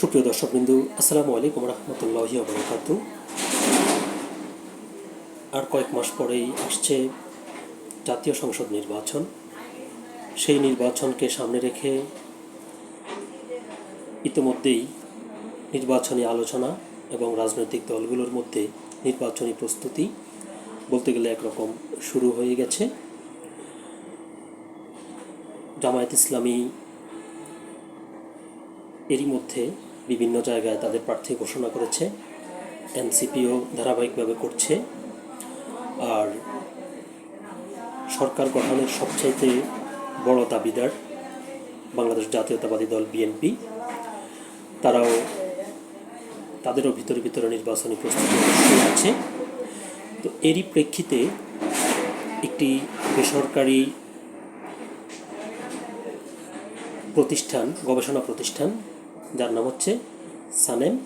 সুপ্রিয় দর্শকবিন্দু আসসালামু আলাইকুম রহমতুল্লাহি বরকাতু। আর কয়েক মাস পরেই আসছে জাতীয় সংসদ নির্বাচন। সেই নির্বাচনকে সামনে রেখে ইতিমধ্যেই নির্বাচনী আলোচনা এবং রাজনৈতিক দলগুলোর মধ্যে নির্বাচনী প্রস্তুতি বলতে গেলে একরকম শুরু হয়ে গেছে। জামায়াত ইসলামী এরই মধ্যে বিভিন্ন জায়গায় তাদের প্রার্থী ঘোষণা করেছে। এনসিপিও ধারাবাহিকভাবে করছে। আর সরকার গঠনের সবচাইতে বড় দাবিদার বাংলাদেশ জাতীয়তাবাদী দল বিএনপি। তারাও তাদেরও ভিতরে ভিতরে নির্বাচনী প্রস্তুতি আছে। তো এরই প্রেক্ষিতে একটি বেসরকারি প্রতিষ্ঠান, গবেষণা প্রতিষ্ঠান যার নাম হচ্ছে সানেম।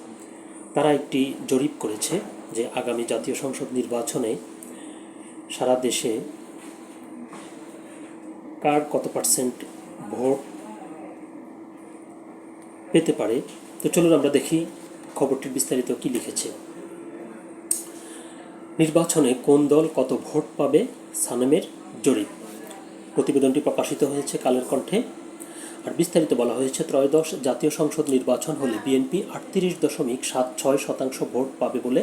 তারা একটি জরিপ করেছে যে আগামী জাতীয় সংসদ নির্বাচনে সারা দেশে কার কত পার্সেন্ট ভোট পেতে পারে? তো চলুন আমরা দেখি খবরটির বিস্তারিত কি লিখেছে। নির্বাচনে কোন দল কত ভোট পাবে? সানেমের জরিপ। প্রতিবেদনটি প্রকাশিত হয়েছে কালের কণ্ঠে। আর বিস্তারিত বলা হয়েছে, ত্রয়োদশ জাতীয় সংসদ নির্বাচন হলে বিএনপি আটত্রিশ দশমিক সাত ছয় শতাংশ ভোট পাবে বলে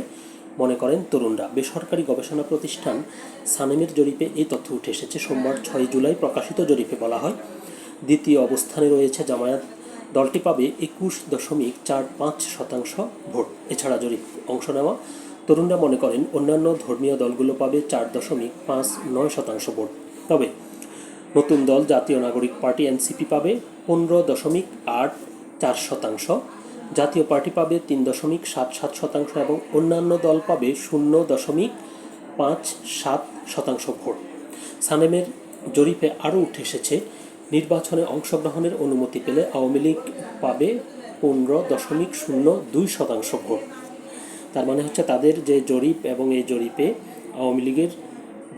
মনে করেন তরুণরা। বেসরকারি গবেষণা প্রতিষ্ঠান সানেমের জরিপে এই তথ্য উঠে এসেছে। সোমবার ছয় জুলাই প্রকাশিত জরিপে বলা হয়, দ্বিতীয় অবস্থানে রয়েছে জামায়াত, দলটি পাবে একুশ দশমিক চার পাঁচ শতাংশ ভোট। এছাড়া জরিপ অংশ নেওয়া, তরুণরা মনে করেন অন্যান্য ধর্মীয় দলগুলো পাবে চার দশমিক পাঁচ নয় শতাংশ ভোট। তবে নতুন দল জাতীয় নাগরিক পার্টি এনসিপি পাবে পনেরো দশমিক আট চার শতাংশ। জাতীয় পার্টি পাবে তিন দশমিক সাত সাত শতাংশ এবং অন্যান্য দল পাবে শূন্য দশমিক পাঁচ সাত শতাংশ ভোট। সানেমের জরিপে আরও উঠে এসেছে, নির্বাচনে অংশগ্রহণের অনুমতি পেলে আওয়ামী লীগ পাবে পনেরো দশমিক শূন্য দুই শতাংশ ভোট। তার মানে হচ্ছে তাদের যে জরিপ এবং এই জরিপে আওয়ামী লীগের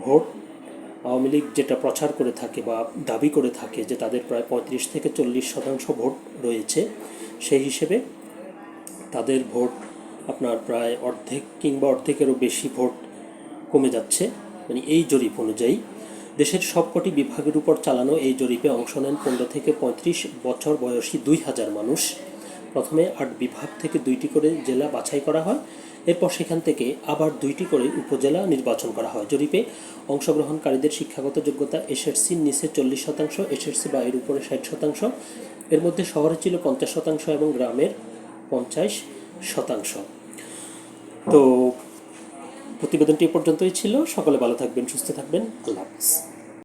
ভোট আওয়ামী লীগ যেটা প্রচার করে থাকে বা দাবি করে থাকে যে তাদের প্রায় পঁয়ত্রিশ থেকে চল্লিশ শতাংশ ভোট রয়েছে, সেই হিসেবে তাদের ভোট আপনার প্রায় অর্ধেক কিংবা অর্ধেকেরও বেশি ভোট কমে যাচ্ছে। মানে এই জরিপ অনুযায়ী দেশের সবকটি বিভাগের উপর চালানো এই জরিপে অংশ নেন পনেরো থেকে পঁয়ত্রিশ বছর বয়সী দুই হাজার মানুষ। প্রথমে আট বিভাগ থেকে দুইটি করে জেলা বাছাই করা হয়। এরপর সেখান থেকে আবার দুইটি করে উপজেলা নির্বাচন করা হয়। জরিপে অংশগ্রহণকারীদের শিক্ষাগত যোগ্যতা এসএসসির নিচে চল্লিশ শতাংশ এসএসসি বা এর উপরে ষাট শতাংশ। এর মধ্যে শহরে ছিল পঞ্চাশ শতাংশ এবং গ্রামের পঞ্চাশ শতাংশ। তো প্রতিবেদনটি এ পর্যন্তই ছিল। সকলে ভালো থাকবেন, সুস্থ থাকবেন। আল্লাহ হাফিজ।